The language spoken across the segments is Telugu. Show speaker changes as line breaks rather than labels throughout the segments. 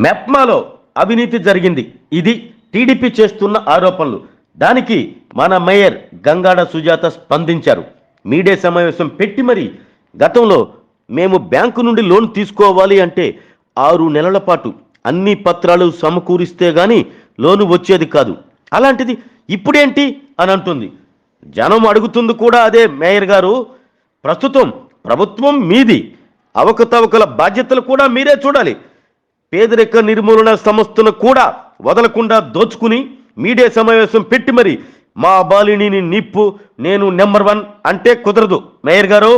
మెప్మాలో అవినీతి జరిగింది. ఇది టీడీపీ చేస్తున్న ఆరోపణలు. దానికి మన మేయర్ గంగాడ సుజాత స్పందించారు. మీడియా సమావేశం పెట్టి మరి గతంలో మేము బ్యాంకు నుండి లోన్ తీసుకోవాలి అంటే ఆరు నెలల పాటు అన్ని పత్రాలు సమకూరిస్తే గాని లోను వచ్చేది కాదు. అలాంటిది ఇప్పుడేంటి అని అంటుంది. జనం అడుగుతుంది కూడా అదే మేయర్ గారు ప్రస్తుతం ప్రభుత్వం మీది అవకతవకల బాధ్యతలు కూడా మీరే చూడాలి. పేదరిక నిర్మూలన సంస్థను కూడా వదలకుండా దోచుకుని మీడియా సమావేశం పెట్టి మరి మా బాలినిని నిప్పు నేను నెంబర్ వన్ అంటే కుదరదు. మేయర్ గారు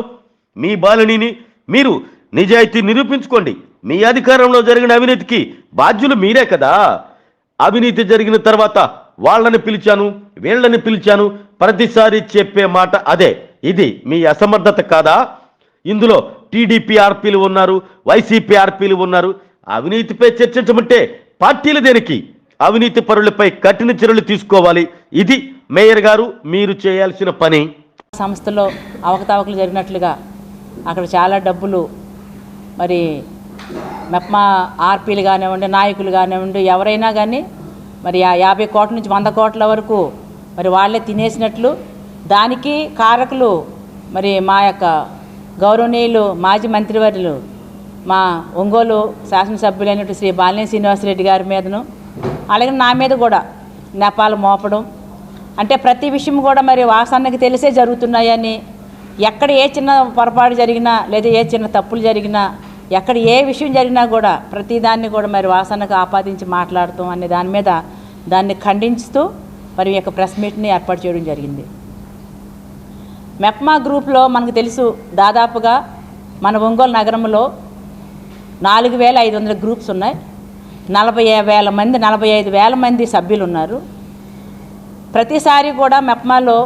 మీ బాలినిని మీరు నిజాయితీ నిరూపించుకోండి. మీ అధికారంలో జరిగిన అవినీతికి బాధ్యులు మీరే కదా. అవినీతి జరిగిన తర్వాత వాళ్ళని పిలిచాను వీళ్ళని పిలిచాను ప్రతిసారి చెప్పే మాట అదే. ఇది మీ అసమర్థత కాదా? ఇందులో టీడీపీ ఆర్పీలు ఉన్నారు వైసీపీ ఆర్పీలు ఉన్నారు అవినీతిపై చర్చించమంటే పార్టీలు దేనికి? అవినీతి పరులపై కఠిన చర్యలు తీసుకోవాలి. ఇది మేయర్ గారు మీరు చేయాల్సిన పని.
సంస్థలో అవకతవకలు జరిగినట్లుగా అక్కడ చాలా డబ్బులు మరి మెప్మా ఆర్పీలు కానివ్వండి నాయకులు కానివ్వండి ఎవరైనా కానీ మరి ఆ యాభై కోట్ల నుంచి వంద కోట్ల వరకు మరి వాళ్ళే తినేసినట్లు దానికి కారకులు మరి మా యొక్క గౌరవనీయులు మాజీ మంత్రివర్యులు మా ఒంగోలు శాసనసభ్యులైనటువంటి శ్రీ బాలినేని శ్రీనివాసరెడ్డి గారి మీదను అలాగే నా మీద కూడా నెపాలు మోపడం. అంటే ప్రతి విషయం కూడా మరి వాసన్నకి తెలిసే జరుగుతున్నాయని ఎక్కడ ఏ చిన్న పొరపాటు జరిగినా లేదా ఏ చిన్న తప్పులు జరిగినా ఎక్కడ ఏ విషయం జరిగినా కూడా ప్రతిదాన్ని కూడా మరి వాసనకు ఆపాదించి మాట్లాడటం అనే దాని మీద దాన్ని ఖండించుతూ మరి యొక్క ప్రెస్ మీట్ని ఏర్పాటు చేయడం జరిగింది. మెప్మా గ్రూప్లో మనకు తెలుసు దాదాపుగా మన ఒంగోలు నగరంలో నాలుగు వేల ఐదు వందల గ్రూప్స్ ఉన్నాయి. నలభై వేల మంది నలభై ఐదు వేల మంది సభ్యులు ఉన్నారు ప్రతిసారి కూడా మెప్మాలో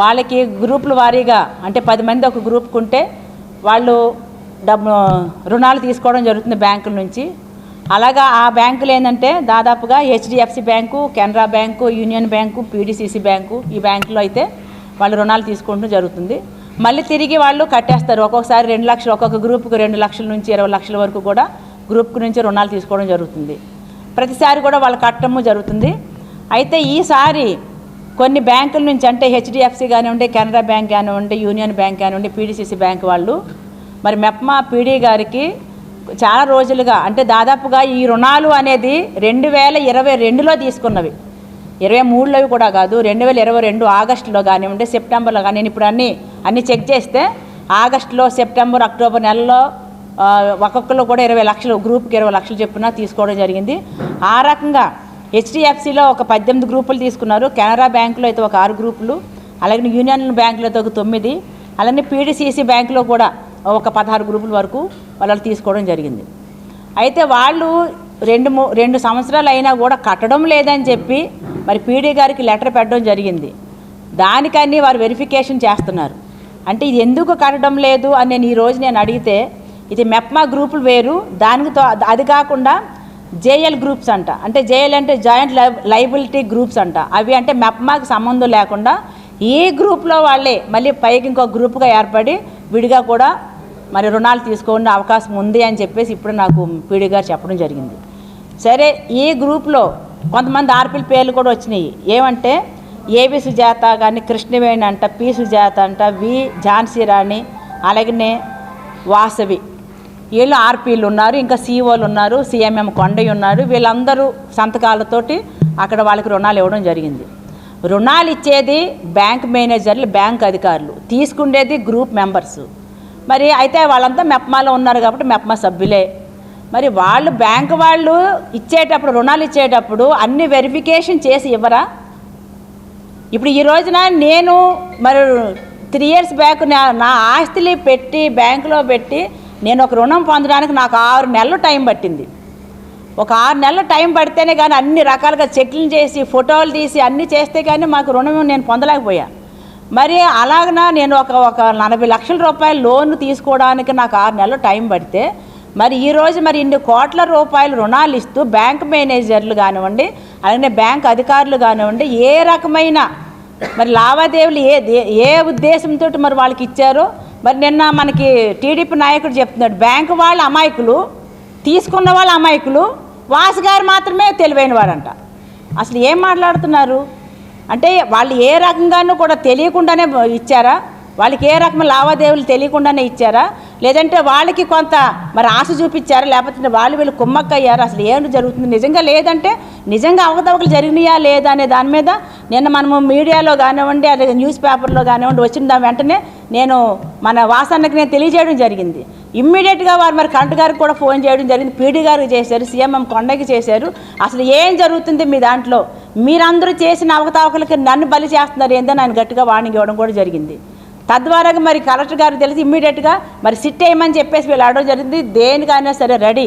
వాళ్ళకి గ్రూపుల వారీగా అంటే పది మంది ఒక గ్రూప్ ఉంటే వాళ్ళు డబ్బు రుణాలు తీసుకోవడం జరుగుతుంది బ్యాంకుల నుంచి. అలాగా ఆ బ్యాంకులు ఏంటంటే దాదాపుగా HDFC bank Canara bank union bank PDCC bank ఈ బ్యాంకులో అయితే వాళ్ళు రుణాలు తీసుకోవడం జరుగుతుంది. మళ్ళీ తిరిగి వాళ్ళు కట్టేస్తారు. ఒక్కొక్కసారి రెండు లక్షలు ఒక్కొక్క గ్రూప్కి రెండు లక్షల నుంచి ఇరవై లక్షల వరకు కూడా గ్రూప్కి నుంచి రుణాలు తీసుకోవడం జరుగుతుంది. ప్రతిసారి కూడా వాళ్ళు కట్టడము జరుగుతుంది. అయితే ఈసారి కొన్ని బ్యాంకుల నుంచి అంటే హెచ్డిఎఫ్సి కానివ్వండి కెనరా బ్యాంక్ కానివ్వండి యూనియన్ బ్యాంక్ కానివ్వండి పీడిసిసి బ్యాంక్ వాళ్ళు మరి మెప్మా పీడీ గారికి చాలా రోజులుగా అంటే దాదాపుగా ఈ రుణాలు అనేది రెండు వేల ఇరవై రెండులో తీసుకున్నవి. ఇరవై మూడులోవి కూడా కాదు రెండు వేల ఇరవై రెండు ఆగస్టులో కానివ్వండి సెప్టెంబర్లో కానీ నేను ఇప్పుడు అన్నీ అన్నీ చెక్ చేస్తే ఆగస్టులో సెప్టెంబర్ అక్టోబర్ నెలలో ఒక్కొక్కరు కూడా ఇరవై లక్షలు గ్రూప్కి ఇరవై లక్షలు చెప్పున తీసుకోవడం జరిగింది. ఆ రకంగా హెచ్డిఎఫ్సిలో ఒక పద్దెనిమిది గ్రూపులు తీసుకున్నారు. కెనరా బ్యాంకులో అయితే ఒక ఆరు గ్రూపులు అలాగే యూనియన్ బ్యాంకులో అయితే ఒక తొమ్మిది అలానే పీడీసీసీ బ్యాంకులో కూడా ఒక పదహారు గ్రూపుల వరకు వాళ్ళు తీసుకోవడం జరిగింది. అయితే వాళ్ళు రెండు రెండు సంవత్సరాలు అయినా కూడా కట్టడం లేదని చెప్పి మరి పీడీ గారికి లెటర్ పెట్టడం జరిగింది. దానికని వారు వెరిఫికేషన్ చేస్తున్నారు. అంటే ఇది ఎందుకు కట్టడం లేదు అని నేను ఈరోజు నేను అడిగితే ఇది మెప్మా గ్రూపులు వేరు దానితో అది కాకుండా జేఎల్ గ్రూప్స్ అంట. అంటే జేఎల్ అంటే జాయింట్ లైబిలిటీ గ్రూప్స్ అంట. అవి అంటే మెప్మాకి సంబంధం లేకుండా ఈ గ్రూప్లో వాళ్ళే మళ్ళీ పైకి ఇంకో గ్రూప్గా ఏర్పడి విడిగా కూడా మరి రుణాలు తీసుకోండి అవకాశం ఉంది అని చెప్పేసి ఇప్పుడు నాకు పీడీ గారు చెప్పడం జరిగింది. సరే ఈ గ్రూప్లో కొంతమంది ఆర్పిల్ పేర్లు కూడా వచ్చినాయి. ఏమంటే ఏబి సుజాత కానీ కృష్ణవేణి అంట పి సుజాత అంట వి ఝాన్సీ రాణి అలాగనే వాసవి. వీళ్ళు ఆర్పీలు ఉన్నారు ఇంకా సీఓలు ఉన్నారు సిఎంఎం కొండయ్య ఉన్నారు. వీళ్ళందరూ సంతకాలతోటి అక్కడ వాళ్ళకి రుణాలు ఇవ్వడం జరిగింది. రుణాలు ఇచ్చేది బ్యాంక్ మేనేజర్లు బ్యాంక్ అధికారులు. తీసుకునేది గ్రూప్ మెంబర్స్. మరి అయితే వాళ్ళంతా మెప్మాలో ఉన్నారు కాబట్టి మెప్మా సభ్యులే. మరి వాళ్ళు బ్యాంక్ వాళ్ళు ఇచ్చేటప్పుడు రుణాలు ఇచ్చేటప్పుడు అన్ని వెరిఫికేషన్ చేసి ఇవ్వరా? ఇప్పుడు ఈ రోజున నేను మరి త్రీ ఇయర్స్ బ్యాక్ నా ఆస్తిని పెట్టి బ్యాంకులో పెట్టి నేను ఒక రుణం పొందడానికి నాకు ఆరు నెలలు టైం పట్టింది. ఒక ఆరు నెలలు టైం పడితేనే కానీ అన్ని రకాలుగా చెక్లు చేసి ఫోటోలు తీసి అన్నీ చేస్తే కానీ మాకు రుణం నేను పొందలేకపోయా. మరి అలాగన నేను ఒక ఒక నలభై లక్షల రూపాయలు లోన్ తీసుకోవడానికి నాకు ఆరు నెలలు టైం పడితే మరి ఈరోజు మరి ఇన్ని కోట్ల రూపాయలు రుణాలు ఇస్తూ బ్యాంక్ మేనేజర్లు కానివ్వండి అలాగే బ్యాంక్ అధికారులు కానివ్వండి ఏ రకమైన మరి లావాదేవీలు ఏ దే- ఏ ఉద్దేశంతో మరి వాళ్ళకి ఇచ్చారో మరి నిన్న మనకి టీడీపీ నాయకుడు చెప్తున్నాడు బ్యాంకు వాళ్ళ అమాయకులు తీసుకున్న వాళ్ళ అమాయకులు వాసు గారు మాత్రమే తెలివైన వారంట అసలు ఏం మాట్లాడుతున్నారు? అంటే వాళ్ళు ఏ రకంగానూ కూడా తెలియకుండానే ఇచ్చారా? వాళ్ళకి ఏ రకమైన లావాదేవీలు తెలియకుండానే ఇచ్చారా? లేదంటే వాళ్ళకి కొంత మరి ఆశ చూపించారా? లేకపోతే వాళ్ళు వీళ్ళు కుమ్మక్కయ్యారు? అసలు ఏం జరుగుతుంది? నిజంగా లేదంటే నిజంగా అవకతవకలు జరిగినాయా లేదా అనే దాని మీద నిన్న మనము మీడియాలో కానివ్వండి అదే న్యూస్ పేపర్లో కానివ్వండి వచ్చిన దాని వెంటనే నేను మన వాసన్నకి నేను తెలియజేయడం జరిగింది. ఇమ్మీడియట్గా వారు మరి కరెంట్ గారికి కూడా ఫోన్ చేయడం జరిగింది. పీడీ గారికి చేశారు సీఎంఎం కొండకి చేశారు. అసలు ఏం జరుగుతుంది మీ దాంట్లో? మీరందరూ చేసిన అవకతవకలకి నన్ను బలి చేస్తున్నారు ఏందని ఆయన గట్టిగా వార్నింగ్ ఇవ్వడం కూడా జరిగింది. తద్వారా మరి కలెక్టర్ గారికి తెలిసి ఇమ్మీడియట్గా మరి సిట్ వేయమని చెప్పేసి వీళ్ళు అడగడం జరిగింది. దేనికైనా సరే రెడీ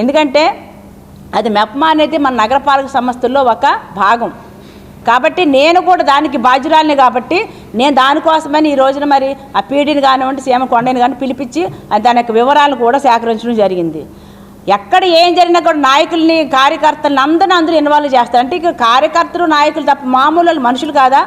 ఎందుకంటే అది మెప్మా అనేది మన నగరపాలక సంస్థల్లో ఒక భాగం. కాబట్టి నేను కూడా దానికి బాధ్యురాలిని కాబట్టి నేను దానికోసమని ఈ రోజున మరి ఆ పీడీని కానివ్వండి సీఎం కొండని కానీ పిలిపించి దాని యొక్క వివరాలను కూడా సేకరించడం జరిగింది. ఎక్కడ ఏం జరిగినా కూడా నాయకుల్ని కార్యకర్తలను అందరిని అందరూ ఇన్వాల్వ్ చేస్తారు అంటే ఇక కార్యకర్తలు నాయకులు తప్ప మామూలు మనుషులు కాదా?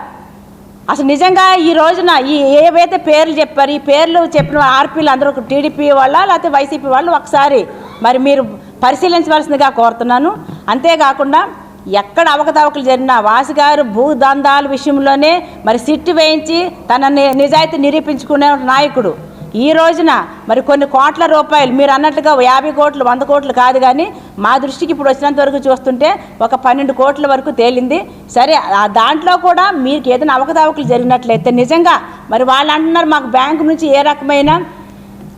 అసలు నిజంగా ఈ రోజున ఈ ఏవైతే పేర్లు చెప్పారు ఈ పేర్లు చెప్పిన ఆర్పీలు అందరూ టీడీపీ వాళ్ళ లేకపోతే వైసీపీ వాళ్ళు ఒకసారి మరి మీరు పరిశీలించవలసిందిగా కోరుతున్నాను. అంతేకాకుండా ఎక్కడ అవకతవకలు జరిగినా వాసి గారు భూదందాల విషయంలోనే మరి సిట్టు వేయించి తన నిజాయితీ నిరూపించుకునే నాయకుడు. ఈ రోజున మరి కొన్ని కోట్ల రూపాయలు మీరు అన్నట్లుగా యాభై కోట్లు వంద కోట్లు కాదు కానీ మా దృష్టికి ఇప్పుడు వచ్చినంత వరకు చూస్తుంటే ఒక పన్నెండు కోట్ల వరకు తేలింది. సరే ఆ దాంట్లో కూడా మీకు ఏదైనా అవకతవకలు జరిగినట్లయితే నిజంగా మరి వాళ్ళు అంటున్నారు మాకు బ్యాంకు నుంచి ఏ రకమైన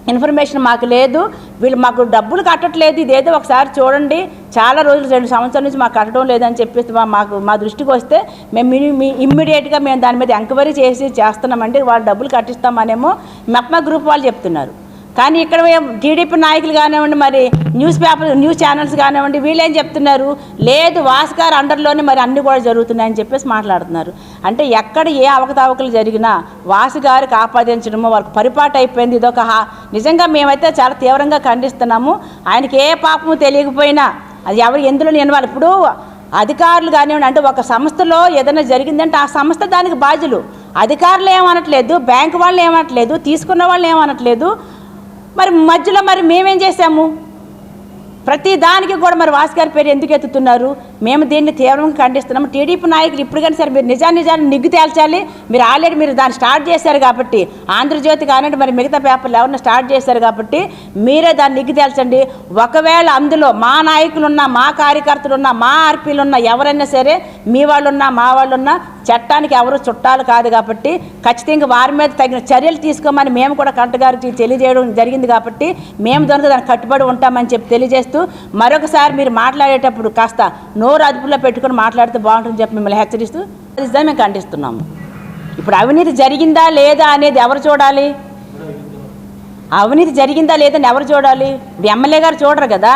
ఇన్ఫర్మేషన్ మాకు లేదు. వీళ్ళు మాకు డబ్బులు కట్టట్లేదు. ఇదేదో ఒకసారి చూడండి. చాలా రోజులు రెండు సంవత్సరాల నుంచి మాకు కట్టడం లేదని చెప్పేసి మా- మాకు మా దృష్టికి వస్తే మేము మీ- ఇమ్మీడియట్గా మేము దాని మీద ఎంక్వైరీ చేసి చేస్తున్నామంటే వాళ్ళు డబ్బులు కట్టిస్తామనేమో మెప్మా గ్రూప్ వాళ్ళు చెప్తున్నారు. కానీ ఇక్కడ టీడీపీ నాయకులు కానివ్వండి మరి న్యూస్ పేపర్ న్యూస్ ఛానల్స్ కానివ్వండి వీళ్ళేం చెప్తున్నారు? లేదు వాస్కార్ అండర్లోనే మరి అన్ని కూడా జరుగుతున్నాయని చెప్పేసి మాట్లాడుతున్నారు. అంటే ఎక్కడ ఏ అవకతవకలు జరిగినా వాసు గారికి ఆపాదించడము వాళ్ళకి పరిపాటు అయిపోయింది. ఇదొక నిజంగా మేమైతే చాలా తీవ్రంగా ఖండిస్తున్నాము. ఆయనకి ఏ పాపము తెలియకపోయినా అది ఎవరు ఎందులో ఇన్వాల్వ్ ఇప్పుడు అధికారులు కానివ్వండి అంటే ఒక సంస్థలో ఏదైనా జరిగిందంటే ఆ సంస్థ దానికి బాధ్యులు. అధికారులు ఏమనట్లేదు బ్యాంకు వాళ్ళు ఏమనట్లేదు తీసుకున్న వాళ్ళు ఏమనట్లేదు. మరి మధ్యలో మరి మేమేం చేశాము? ప్రతి దానికి కూడా మరి వాసు గారి పేరు ఎందుకు ఎత్తుతున్నారు? మేము దీన్ని తీవ్రంగా ఖండిస్తున్నాము. టీడీపీ నాయకులు ఇప్పుడు కానీ సరే మీరు నిజాన్ని నిజాన్ని నిగ్గు తేల్చాలి. మీరు ఆల్రెడీ మీరు దాన్ని స్టార్ట్ చేశారు కాబట్టి ఆంధ్రజ్యోతి కానివ్వండి మరి మిగతా పేపర్లు ఎవరన్నా స్టార్ట్ చేశారు కాబట్టి మీరే దాన్ని నిగ్గు తేల్చండి. ఒకవేళ అందులో మా నాయకులున్నా మా కార్యకర్తలున్నా మా ఆర్పీలున్నా ఎవరైనా సరే మీ వాళ్ళున్నా మా వాళ్ళున్నా చట్టానికి ఎవరు చుట్టాలు కాదు కాబట్టి ఖచ్చితంగా వారి మీద తగిన చర్యలు తీసుకోమని మేము కూడా కలెక్టర్ గారికి తెలియజేయడం జరిగింది కాబట్టి మేము దొరక దానికి కట్టుబడి ఉంటామని చెప్పి తెలియజేస్తూ మరొకసారి మీరు మాట్లాడేటప్పుడు కాస్త నోరు అదుపులో పెట్టుకొని మాట్లాడితే బాగుంటుందని చెప్పి మిమ్మల్ని హెచ్చరిస్తూ అది మేము ఖండిస్తున్నాము. ఇప్పుడు అవినీతి జరిగిందా లేదా అనేది ఎవరు చూడాలి? అవినీతి జరిగిందా లేదని ఎవరు చూడాలి? ఎమ్మెల్యే గారు చూడరు కదా.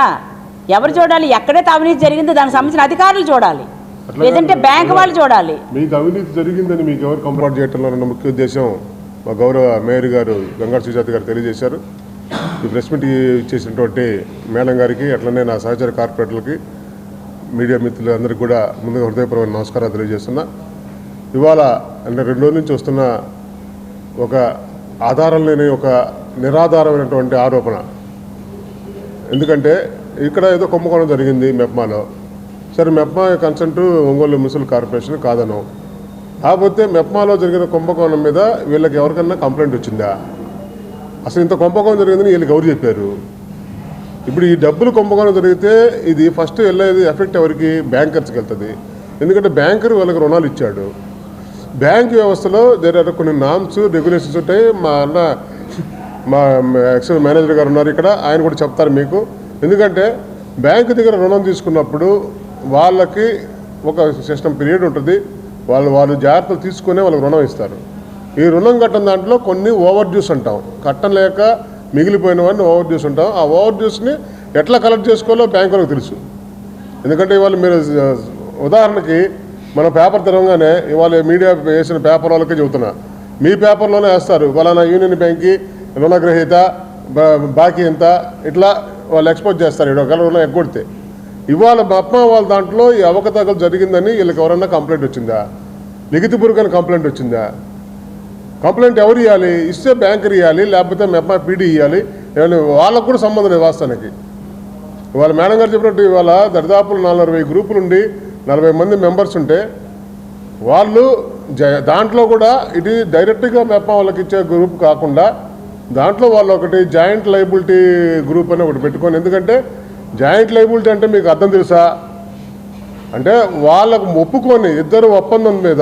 ఎవరు చూడాలి? ఎక్కడైతే అవినీతి జరిగిందో దానికి సంబంధించిన అధికారులు చూడాలి. లేదంటే. బ్యాంక్ వాళ్ళు చూడాలి.
మీకు అవినీతి జరిగిందని మీకు ఎవరు కంప్లైంట్ చేయటంలో ఉన్న ముఖ్య ఉద్దేశం మా గౌరవ మేయర్ గారు గంగారు సుజాత గారు తెలియజేశారు. ఈ ప్రెస్ మీట్ ఇచ్చేసినటువంటి మేడం గారికి అట్లనే నా సహచర కార్పొరేటర్లకి మీడియా మిత్రులు అందరికీ కూడా ముందుగా హృదయపూర్వక నమస్కారాలు తెలియజేస్తున్నా. ఇవాళ అంటే రెండు రోజుల నుంచి వస్తున్న ఒక ఆధారం లేని ఒక నిరాధారమైనటువంటి ఆరోపణ. ఎందుకంటే ఇక్కడ ఏదో కుంభకోణం జరిగింది మెప్మాలో. సరే MEPMA consent Ongole municipal corporation కాదను. కాకపోతే మెప్మాలో జరిగిన కుంభకోణం మీద వీళ్ళకి ఎవరికన్నా కంప్లైంట్ వచ్చిందా? అసలు ఇంత కుంభకోణం జరిగిందని వీళ్ళకి ఎవరు చెప్పారు? ఇప్పుడు ఈ డబ్బులు కుంభకోణం జరిగితే ఇది ఫస్ట్ వెళ్ళేది ఎఫెక్ట్ ఎవరికి? బ్యాంకర్స్కి వెళ్తుంది. ఎందుకంటే బ్యాంకర్ వాళ్ళకి రుణాలు ఇచ్చాడు. బ్యాంక్ వ్యవస్థలో దేర్ కొన్ని నామ్స్ రెగ్యులేషన్స్ ఉంటాయి. మా అన్న మా ఎక్స్ మేనేజర్ గారు ఉన్నారు ఇక్కడ. ఆయన కూడా చెప్తారు మీకు. ఎందుకంటే బ్యాంకు దగ్గర రుణం తీసుకున్నప్పుడు వాళ్ళకి ఒక సిస్టమ్ పీరియడ్ ఉంటుంది. వాళ్ళు వాళ్ళు జాగ్రత్తలు తీసుకునే వాళ్ళకి రుణం ఇస్తారు. ఈ రుణం కట్టని దాంట్లో కొన్ని ఓవర్ డ్యూస్ అంటాం. కట్టలేక మిగిలిపోయిన వాడిని ఓవర్ డ్యూస్ అంటాం. ఆ ఓవర్ డ్యూస్ని ఎట్లా కలెక్ట్ చేసుకోవాలో బ్యాంకులకు తెలుసు. ఎందుకంటే ఇవాళ మీరు ఉదాహరణకి మన పేపర్ తెరవగానే ఇవాళ మీడియా వేసిన పేపర్ వాళ్ళకే చెబుతున్నా. మీ పేపర్లోనే వేస్తారు. ఫలానా యూనియన్ బ్యాంక్కి రుణగ్రహీత బాకీ ఎంత ఇట్లా వాళ్ళు ఎక్స్పోజ్ చేస్తారు. ఇక్కడ ఒకవేళ రుణం ఎగ్గొడితే. ఇవాళ బప్ప వాళ్ళ దాంట్లో ఈ అవకతవకలు జరిగిందని వీళ్ళకి ఎవరన్నా కంప్లైంట్ వచ్చిందా? లిఖితపూర్వకమైన కంప్లైంట్ వచ్చిందా? కంప్లైంట్ ఎవరు ఇవ్వాలి ఇస్తే బ్యాంకర్ ఇవ్వాలి లేకపోతే మెప్ప పీడీ ఇవ్వాలి వాళ్ళకు కూడా సంబంధం లేదు వాస్తవానికి. ఇవాళ మేడం గారు చెప్పినట్టు ఇవాళ దరిదాపులు నలభై గ్రూపులు ఉండి నలభై మంది మెంబర్స్ ఉంటే వాళ్ళు దాంట్లో కూడా ఇది డైరెక్ట్గా మెప్ప వాళ్ళకి ఇచ్చే గ్రూప్ కాకుండా దాంట్లో వాళ్ళు ఒకటి జాయింట్ లైబిలిటీ గ్రూప్ అని ఒకటి పెట్టుకొని ఎందుకంటే జాయింట్ లైబిలిటీ అంటే మీకు అర్థం తెలుసా? అంటే వాళ్ళకు ఒప్పుకొని ఇద్దరు ఒప్పందం మీద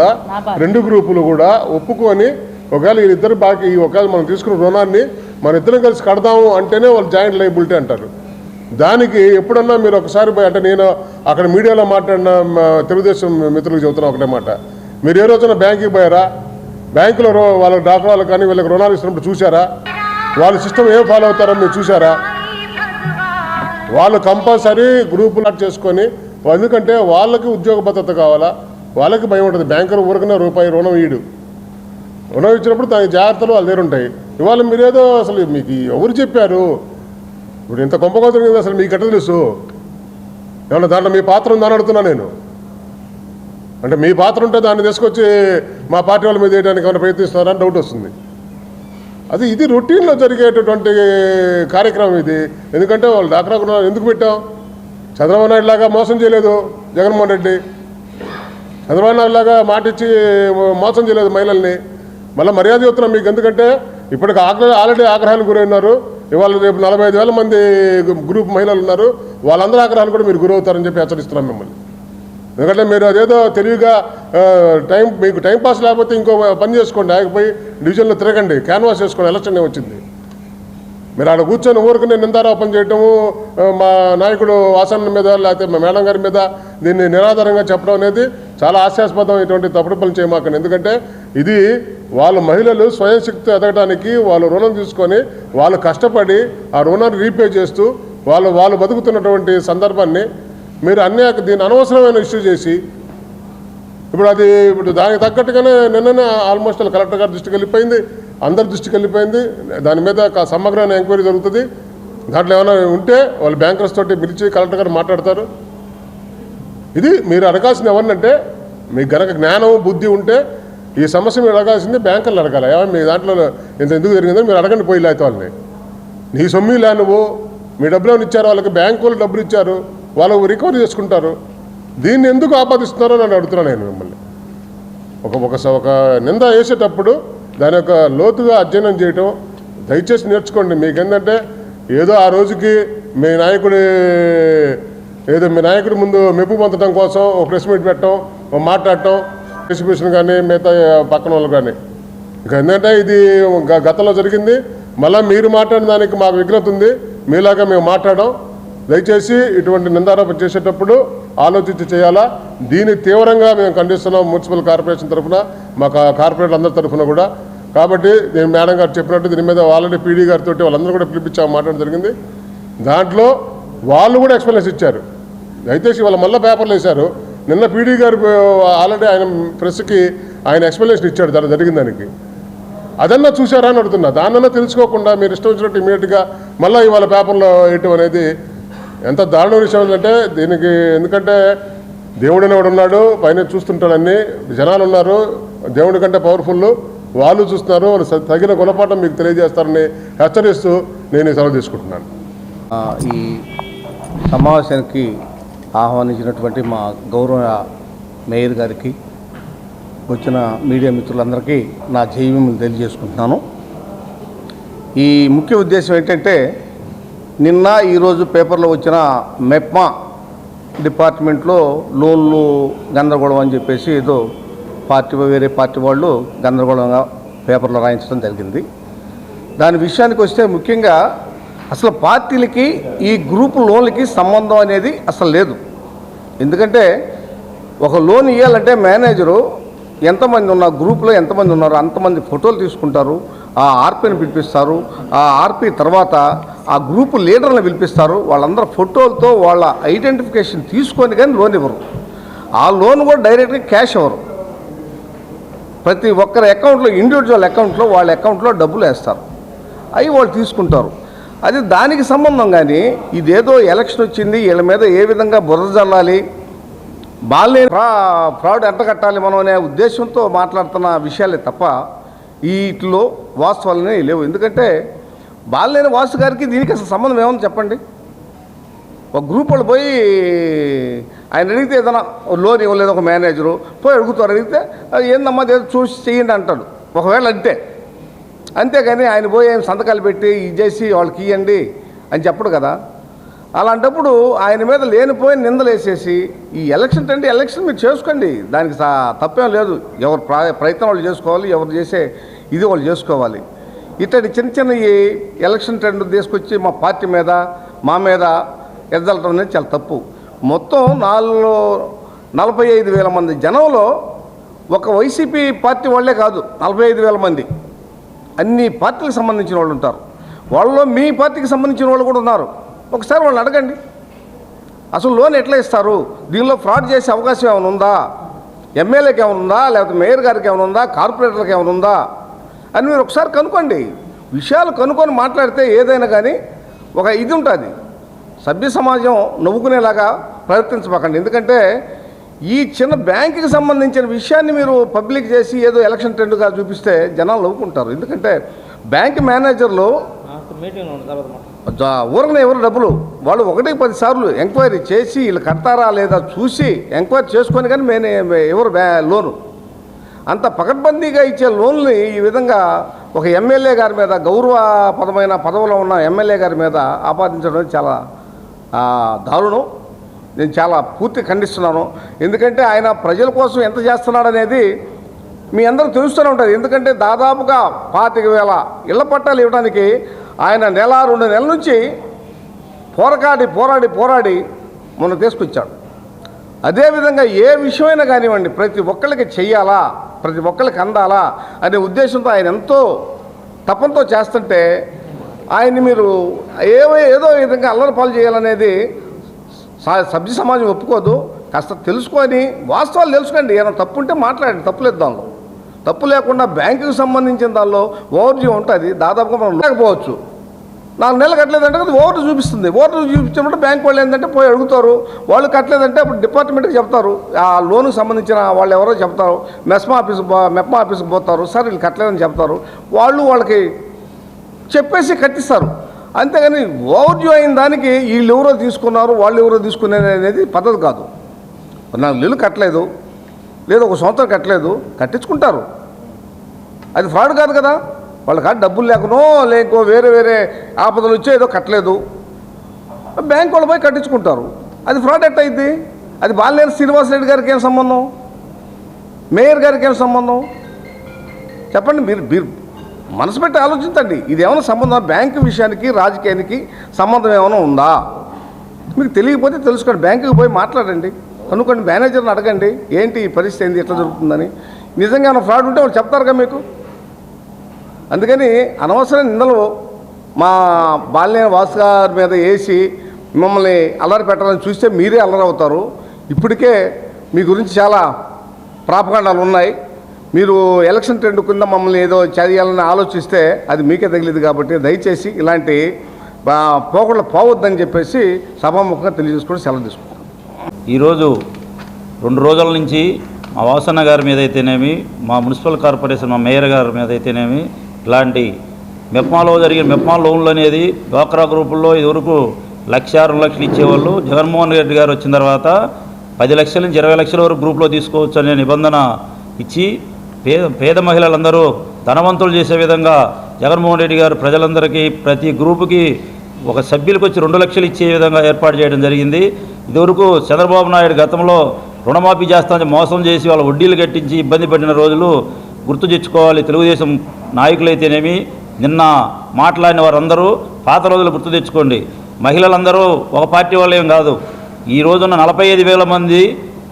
రెండు గ్రూపులు కూడా ఒప్పుకొని ఒకవేళ వీళ్ళిద్దరు బాకీ ఈ ఒకవేళ మనం తీసుకున్న రుణాన్ని మన ఇద్దరం కలిసి కడదాము అంటేనే వాళ్ళు జాయింట్ లైబిలిటీ అంటారు. దానికి ఎప్పుడన్నా మీరు ఒకసారి పోయి అంటే నేను అక్కడ మీడియాలో మాట్లాడిన తెలుగుదేశం మిత్రులకు చెబుతున్నా ఒకటే మాట. మీరు ఏ రోజున బ్యాంకుకి పోయారా? బ్యాంకులో రో వాళ్ళకి డాక్టర్ వాళ్ళకి కానీ వీళ్ళకి రుణాలు ఇస్తున్నప్పుడు చూసారా వాళ్ళ సిస్టమ్ ఏం ఫాలో అవుతారో మీరు చూసారా వాళ్ళు కంపల్సరీ గ్రూప్ లాట్ చేసుకొని ఎందుకంటే వాళ్ళకి ఉద్యోగ భద్రత కావాలా వాళ్ళకి భయం ఉంటుంది. బ్యాంకర్ ఊరికనే రూపాయి రుణం ఈడు. రుణం ఇచ్చినప్పుడు దాని జాగ్రత్తలు వాళ్ళ దగ్గర ఉంటాయి. ఇవాళ మీరేదో అసలు మీకు ఎవరు చెప్పారు? ఇప్పుడు ఇంత కొంపకోతం కదా అసలు మీకు ఎట్లా తెలుసు? ఏమన్నా దాంట్లో మీ పాత్ర ఉందని అడుగుతున్నా నేను. అంటే మీ పాత్ర ఉంటే దాన్ని తీసుకొచ్చి మా పార్టీ వాళ్ళ మీద వేయడానికి ఏమైనా ప్రయత్నిస్తున్నారని డౌట్ వస్తుంది. అది ఇది రొటీన్లో జరిగేటటువంటి కార్యక్రమం ఇది. ఎందుకంటే వాళ్ళు డాక్టర్ ఎందుకు పెట్టాం? చంద్రబాబు నాయుడు లాగా మోసం చేయలేదు జగన్మోహన్ రెడ్డి. చంద్రబాబు నాయుడు లాగా మాట ఇచ్చి మోసం చేయలేదు మహిళల్ని. మళ్ళీ మర్యాద చెప్తున్నాం మీకు ఎందుకంటే ఇప్పటికి ఆగ్రహ ఆల్రెడీ ఆగ్రహానికి గురైనారు. ఇవాళ రేపు నలభై ఐదు వేల మంది గ్రూప్ మహిళలు ఉన్నారు. వాళ్ళందరూ ఆగ్రహానికి కూడా మీరు గురవుతారని చెప్పి హెచ్చరిస్తున్నాం మిమ్మల్ని. ఎందుకంటే మీరు అదేదో తెలివిగా టైం మీకు టైం పాస్ లేకపోతే ఇంకో పని చేసుకోండి ఆగిపోయి డివిజన్లో తిరగండి క్యాన్వాస్ చేసుకోండి ఎలక్షన్ వచ్చింది. మీరు ఆడ కూర్చొని ఊరికి నేను నిందారోపణ చేయటము మా నాయకుడు వాసన్న మీద లేకపోతే మా మేడం గారి మీద దీన్ని నిరాధారంగా చెప్పడం అనేది చాలా హాస్యాస్పదం ఇటువంటి తప్పుడు పనులు చేయమాకండి. ఎందుకంటే ఇది వాళ్ళ మహిళలు స్వయం శక్తి ఎదగడానికి వాళ్ళు రుణం తీసుకొని వాళ్ళు కష్టపడి ఆ రుణాన్ని రీపే చేస్తూ వాళ్ళు వాళ్ళు బతుకుతున్నటువంటి సందర్భాన్ని మీరు అన్ని దీన్ని అనవసరమైన ఇష్యూ చేసి ఇప్పుడు అది ఇప్పుడు దానికి తగ్గట్టుగానే నిన్ననే ఆల్మోస్ట్ కలెక్టర్ గారి దృష్టికి వెళ్ళిపోయింది. అందరి దృష్టికి వెళ్ళిపోయింది. దాని మీద సమగ్రమైన ఎంక్వైరీ జరుగుతుంది. దాంట్లో ఏమైనా ఉంటే వాళ్ళు బ్యాంకర్స్ తోటి పిలిచి కలెక్టర్ గారు మాట్లాడతారు. ఇది మీరు అడగాల్సింది ఎవరినంటే మీకు గనక జ్ఞానం బుద్ధి ఉంటే ఈ సమస్య మీరు అడగాల్సింది బ్యాంకర్లు అడగాలి. మీ దాంట్లో ఇంత ఎందుకు జరిగిందో మీరు అడగండి పోయి వాళ్ళని. నీ సొమ్మి లే నువ్వు మీ డబ్బులు ఇచ్చారు? వాళ్ళకి బ్యాంకు వాళ్ళు డబ్బులు ఇచ్చారు. వాళ్ళు రికవరీ చేసుకుంటారు. దీన్ని ఎందుకు ఆపాదిస్తున్నారో నన్ను అడుగుతున్నాను నేను మిమ్మల్ని. ఒక ఒక స- ఒక నింద వేసేటప్పుడు దాని యొక్క లోతుగా అధ్యయనం చేయటం దయచేసి నేర్చుకోండి. మీకేంటంటే ఏదో ఆ రోజుకి మీ నాయకుడి ఏదో మీ నాయకుడి ముందు మెప్పు పొందడం కోసం ఒక ప్రెస్ మీట్ పెట్టడం ఒక మాట్లాడటం డిస్ట్రిబ్యూషన్ కానీ మిగతా పక్కన వాళ్ళు కానీ. ఇక ఏంటంటే ఇది గతంలో జరిగింది. మళ్ళీ మీరు మాట్లాడిన దానికి మాకు విఘ్నత ఉంది. మీలాగా మేము మాట్లాడడం దయచేసి ఇటువంటి నిందారోపణ చేసేటప్పుడు ఆలోచించి చేయాలా? దీన్ని తీవ్రంగా మేము ఖండిస్తున్నాం మున్సిపల్ కార్పొరేషన్ తరఫున మా కార్పొరేటర్ అందరి తరఫున కూడా. కాబట్టి నేను మేడం గారు చెప్పినట్టు దీని మీద ఆల్రెడీ పీడీ గారితో వాళ్ళందరూ కూడా పిలిపించాము మాట్లాడడం జరిగింది. దాంట్లో వాళ్ళు కూడా ఎక్స్ప్లెనేషన్ ఇచ్చారు. దయచేసి వాళ్ళ మళ్ళీ పేపర్లు వేశారు. నిన్న పీడీ గారు ఆల్రెడీ ఆయన ప్రెస్కి ఆయన ఎక్స్ప్లెనేషన్ ఇచ్చాడు దాని జరిగిన దానికి. అదన్నా చూసారా అని అడుగుతున్నా. దాన్నన్నా తెలుసుకోకుండా మీరు ఇష్టం వచ్చినట్టు ఇమీడియట్గా మళ్ళీ ఇవాళ పేపర్లో వేయటం అనేది ఎంత దారుణ విషయం అంటే దీనికి ఎందుకంటే దేవుడు అనేవాడు ఉన్నాడు పైన చూస్తుంటాడన్ని జనాలు ఉన్నారు దేవుడి కంటే పవర్ఫుల్ వాళ్ళు చూస్తున్నారు వాళ్ళు తగిన గుణపాఠం మీకు తెలియజేస్తారని హెచ్చరిస్తూ నేను సెలవు తీసుకుంటున్నాను.
ఈ సమావేశానికి ఆహ్వానించినటువంటి మా గౌరవ మేయర్ గారికి వచ్చిన మీడియా మిత్రులందరికీ నా జైవ్యములు తెలియజేసుకుంటున్నాను. ఈ ముఖ్య ఉద్దేశం ఏంటంటే నిన్న ఈరోజు పేపర్లో వచ్చిన మెప్మా డిపార్ట్మెంట్లో లోన్లు గందరగోళం అని చెప్పేసి ఏదో పార్టీ వేరే పార్టీ వాళ్ళు గందరగోళంగా పేపర్లో రాయించడం జరిగింది. దాని విషయానికి వస్తే ముఖ్యంగా అసలు పార్టీలకి ఈ గ్రూప్ లోన్లకి సంబంధం అనేది అసలు లేదు. ఎందుకంటే ఒక లోన్ ఇవ్వాలంటే మేనేజరు ఎంతమంది ఉన్న గ్రూప్లో ఎంతమంది ఉన్నారో అంతమంది ఫోటోలు తీసుకుంటారు ఆ ఆర్పీని పిలిపిస్తారు. ఆ ఆర్పీ తర్వాత ఆ గ్రూప్ లీడర్ని పిలిపిస్తారు. వాళ్ళందరూ ఫోటోలతో వాళ్ళ ఐడెంటిఫికేషన్ తీసుకొని కానీ లోన్ ఇవ్వరు. ఆ లోన్ కూడా డైరెక్ట్గా క్యాష్ ఇవ్వరు. ప్రతి ఒక్కరి అకౌంట్లో ఇండివిజువల్ అకౌంట్లో వాళ్ళ అకౌంట్లో డబ్బులు వేస్తారు. అవి వాళ్ళు తీసుకుంటారు. అది దానికి సంబంధం కానీ ఇదేదో ఎలక్షన్ వచ్చింది వీళ్ళ మీద ఏ విధంగా బురద జల్లాలి బాల్ని ఫ్రా ఫ్రాడ్ ఎంత కట్టాలి మనం అనే ఉద్దేశంతో మాట్లాడుతున్న విషయాలే తప్ప వీటిలో వాస్తవాలనే లేవు. ఎందుకంటే బాలినేని వాసు గారికి దీనికి అసలు సంబంధం ఏమని చెప్పండి? ఒక గ్రూప్ వాళ్ళు పోయి ఆయన అడిగితే ఏదైనా లోన్ ఇవ్వలేదు ఒక మేనేజరు? పోయి అడుగుతారు అడిగితే ఏందమ్మా అది చూసి చేయండి అంటాడు ఒకవేళ అంతే. అంతేగాని ఆయన పోయి సంతకాలు పెట్టి ఇది చేసి వాళ్ళకి ఇవ్వండి అని చెప్పడు కదా. అలాంటప్పుడు ఆయన మీద లేనిపోయిన నిందలేసేసి ఈ ఎలక్షన్ అంటే ఎలక్షన్ మీరు చేసుకోండి. దానికి తప్పేం లేదు. ఎవరు ప్ర- ప్రయత్నం వాళ్ళు చేసుకోవాలి ఎవరు చేసే ఇది వాళ్ళు చేసుకోవాలి. ఇతడి చిన్న చిన్న ఈ ఎలక్షన్ ట్రెండ్ తీసుకొచ్చి మా పార్టీ మీద మా మీద ఎద్దలటం అనేది చాలా తప్పు. మొత్తం నాలుగు నలభై ఐదు వేల మంది జనంలో ఒక వైసీపీ పార్టీ వాళ్ళే కాదు నలభై ఐదు వేల మంది. అన్ని పార్టీలకు సంబంధించిన వాళ్ళు ఉంటారు. వాళ్ళలో మీ పార్టీకి సంబంధించిన వాళ్ళు కూడా ఉన్నారు. ఒకసారి వాళ్ళని అడగండి. అసలు లోన్ ఎట్లా ఇస్తారు? దీనిలో ఫ్రాడ్ చేసే అవకాశం ఏమైనా ఉందా? ఎమ్మెల్యేకి ఏమైనా ఉందా? లేకపోతే మేయర్ గారికి ఏమైనా ఉందా? కార్పొరేటర్కి ఏమైనా ఉందా? అని మీరు ఒకసారి కనుక్కోండి. విషయాలు కనుక్కొని మాట్లాడితే ఏదైనా కానీ ఒక ఇది ఉంటుంది. సభ్య సమాజం నవ్వుకునేలాగా ప్రవర్తించబాకండి. ఎందుకంటే ఈ చిన్న బ్యాంకుకి సంబంధించిన విషయాన్ని మీరు పబ్లిక్ చేసి ఏదో ఎలక్షన్ ట్రెండ్గా చూపిస్తే జనాలు నవ్వుకుంటారు. ఎందుకంటే బ్యాంక్ మేనేజర్లు జా- ఊరకనే ఎవరు డబ్బులు? వాళ్ళు ఒకటి పది సార్లు ఎంక్వైరీ చేసి వీళ్ళు కడతారా లేదా చూసి ఎంక్వైరీ చేసుకొని కానీ మేనే ఎవరు లోను. అంత పకడ్బందీగా ఇచ్చే లోన్లు ఈ విధంగా ఒక ఎమ్మెల్యే గారి మీద గౌరవపదమైన పదవిలో ఉన్న ఎమ్మెల్యే గారి మీద ఆపాదించడం చాలా దారుణం. నేను చాలా పూర్తి ఖండిస్తున్నాను. ఎందుకంటే ఆయన ప్రజల కోసం ఎంత చేస్తున్నాడు అనేది మీ అందరూ తెలుస్తూనే ఉంటుంది. ఎందుకంటే దాదాపుగా పాతిక వేల ఇళ్ళ పట్టాలు ఇవ్వడానికి ఆయన నెల రెండు నెలల నుంచి పోరకాడి పోరాడి పోరాడి మొన్న తీసుకొచ్చాడు. అదేవిధంగా ఏ విషయమైనా కానివ్వండి ప్రతి ఒక్కరికి చెయ్యాలా ప్రతి ఒక్కరికి అందాలా అనే ఉద్దేశంతో ఆయన ఎంతో తపంతో చేస్తుంటే ఆయన్ని మీరు ఏవో ఏదో విధంగా అల్లరి పాలు చేయాలనేది సభ్య సమాజం ఒప్పుకోదు. కాస్త తెలుసుకొని వాస్తవాలు తెలుసుకోండి. ఏమైనా తప్పు ఉంటే మాట్లాడండి. తప్పులేదు దానిలో. తప్పు లేకుండా బ్యాంకుకి సంబంధించిన దానిలో ఓవర్జీ ఉంటుంది. దాదాపుగా మనం లేకపోవచ్చు. నాలుగు నెలలు కట్టలేదంటే అది ఓవర్ చూపిస్తుంది. ఓవర్ చూపించినప్పుడు బ్యాంక్ వాళ్ళు ఏంటంటే పోయి అడుగుతారు. వాళ్ళు కట్టలేదంటే అప్పుడు డిపార్ట్మెంట్కి చెప్తారు. ఆ లోన్కి సంబంధించిన వాళ్ళు ఎవరో చెప్తారు. మెస్మా ఆఫీస్ మెప్మా ఆఫీస్కి పోతారు. సార్ వీళ్ళు కట్టలేదని చెప్తారు. వాళ్ళు వాళ్ళకి చెప్పేసి కట్టిస్తారు. అంతేగాని ఓవర్డ్యూ అయిన దానికి వీళ్ళు ఎవరో తీసుకున్నారు వాళ్ళు ఎవరో తీసుకునేది అనేది పద్ధతి కాదు. నాలుగు నెలలు కట్టలేదు. లేదా ఒక సంవత్సరం కట్టలేదు. కట్టించుకుంటారు. అది ఫ్రాడ్ కాదు కదా. వాళ్ళ డబ్బులు లేకనో లేకో వేరే వేరే ఆపదలు వచ్చో ఏదో కట్టలేదు. బ్యాంక్ వాళ్ళు పోయి కట్టించుకుంటారు. అది ఫ్రాడ్ ఎట్ అయింది అది బాలినేని శ్రీనివాస్ రెడ్డి గారికి ఏం సంబంధం? మేయర్ గారికి ఏం సంబంధం? చెప్పండి మీరు మీరు మనసు పెట్టి ఆలోచించండి. ఇది ఏమైనా సంబంధం? బ్యాంకు విషయానికి రాజకీయానికి సంబంధం ఏమైనా ఉందా? మీకు తెలియకపోతే తెలుసుకోండి. బ్యాంకుకి పోయి మాట్లాడండి. కనుక్కోండి మేనేజర్ని అడగండి. ఏంటి ఈ పరిస్థితి? ఏంది? ఎట్లా జరుగుతుందని. నిజంగా ఏమైనా ఫ్రాడ్ ఉంటే వాళ్ళు చెప్తారుగా మీకు? అందుకని అనవసరం నిందలు మా బాలినేని వాసు గారి మీద వేసి మిమ్మల్ని అల్లరి పెట్టాలని చూస్తే మీరే అల్లరి అవుతారు ఇప్పటికే మీ గురించి చాలా ప్రాపకాండాలు ఉన్నాయి. మీరు ఎలక్షన్ ట్రెండ్ కింద మమ్మల్ని ఏదో చేయాలని ఆలోచిస్తే అది మీకే తగిలేదు కాబట్టి దయచేసి ఇలాంటి పోకుండా పోవద్దని చెప్పేసి సభాముఖంగా తెలియజేసుకుని సెలవు తీసుకుంటాం
ఈరోజు రెండు రోజుల నుంచి మా వాసన్న గారి మీద అయితేనేమి మా మున్సిపల్ కార్పొరేషన్ మా మేయర్ గారి మీద అయితేనేమి ఇలాంటి మెప్మాలో జరిగిన మెప్మా లోన్లు అనేది డ్వాక్రా గ్రూపుల్లో ఇదివరకు లక్ష రెండు లక్షలు ఇచ్చేవాళ్ళు. జగన్మోహన్ రెడ్డి గారు వచ్చిన తర్వాత పది లక్షల నుంచి ఇరవై లక్షల వరకు గ్రూప్లో తీసుకోవచ్చు అనే నిబంధన ఇచ్చి పేద పేద మహిళలందరూ ధనవంతులు చేసే విధంగా జగన్మోహన్ రెడ్డి గారు ప్రజలందరికీ ప్రతి గ్రూపుకి ఒక సభ్యులకు వచ్చి రెండు లక్షలు ఇచ్చే విధంగా ఏర్పాటు చేయడం జరిగింది. ఇదివరకు చంద్రబాబు నాయుడు గతంలో రుణమాఫీ చేస్తానని మోసం చేసి వాళ్ళ వడ్డీలు కట్టించి ఇబ్బంది పడిన రోజులు గుర్తు తెచ్చుకోవాలి. తెలుగుదేశం నాయకులైతేనేమి నిన్న మాట్లాడిన వారందరూ పాత రోజులు గుర్తు తెచ్చుకోండి. మహిళలందరూ ఒక పార్టీ వాళ్ళేం కాదు. ఈ రోజున నలభై ఐదు వేల మంది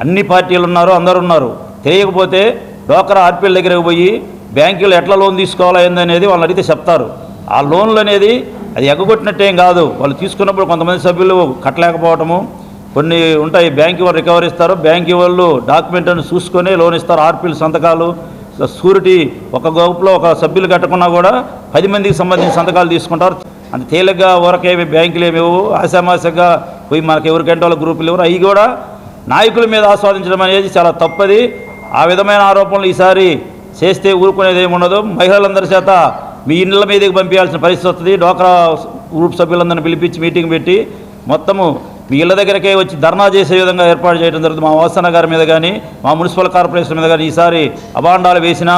అన్ని పార్టీలు ఉన్నారు అందరూ ఉన్నారు. తెలియకపోతే డోకరా ఆర్పీల దగ్గరకు పోయి బ్యాంకులు ఎట్లా లోన్ తీసుకోవాలా ఏందనేది వాళ్ళు అడిగితే చెప్తారు. ఆ లోన్లు అనేది అది ఎగ్గొట్టినట్టేం కాదు. వాళ్ళు తీసుకున్నప్పుడు కొంతమంది సభ్యులు కట్టలేకపోవటము. కొన్ని ఉంటాయి. బ్యాంకు వాళ్ళు రికవర్ ఇస్తారు. బ్యాంక్ వాళ్ళు డాక్యుమెంట్లను చూసుకొని లోన్ ఇస్తారు. ఆర్పీలు సంతకాలు సూరిటీ ఒక గ్రూప్లో ఒక సభ్యులు కట్టకున్నా కూడా పది మందికి సంబంధించిన సంతకాలు తీసుకుంటారు. అంత తేలిగ్గా ఊరకేమి బ్యాంకులు ఏమేవు ఆశామాసగా పోయి మనకి ఎవరికంటే వాళ్ళ గ్రూపులు ఎవరు అవి కూడా నాయకుల మీద ఆస్వాదించడం అనేది చాలా తప్పది. ఆ విధమైన ఆరోపణలు ఈసారి చేస్తే ఊరుకునేది ఏముండదు. మహిళలందరి చేత మీ ఇళ్ళ మీదకి పంపించాల్సిన పరిస్థితి వస్తుంది. డోక్రా గ్రూప్ సభ్యులందరిని పిలిపించి మీటింగ్ పెట్టి మొత్తము మీ ఇళ్ళ దగ్గరకే వచ్చి ధర్నా చేసే విధంగా ఏర్పాటు చేయడం జరుగుతుంది. మా వాసన గారి మీద కానీ మా మున్సిపల్ కార్పొరేషన్ మీద కానీ ఈసారి అభాండాలు వేసినా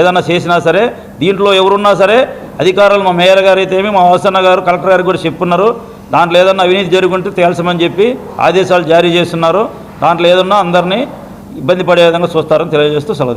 ఏదన్నా చేసినా సరే దీంట్లో ఎవరున్నా సరే అధికారులు మా మేయర్ గారు అయితే ఏమి మా వాసన్న గారు కలెక్టర్ గారు కూడా చెప్పున్నారు. దాంట్లో ఏదన్నా అవినీతి జరుగుంటే తేల్చమని చెప్పి ఆదేశాలు జారీ చేస్తున్నారు. దాంట్లో ఏదన్నా అందరినీ ఇబ్బంది పడే విధంగా చూస్తారని తెలియజేస్తూ సెలవు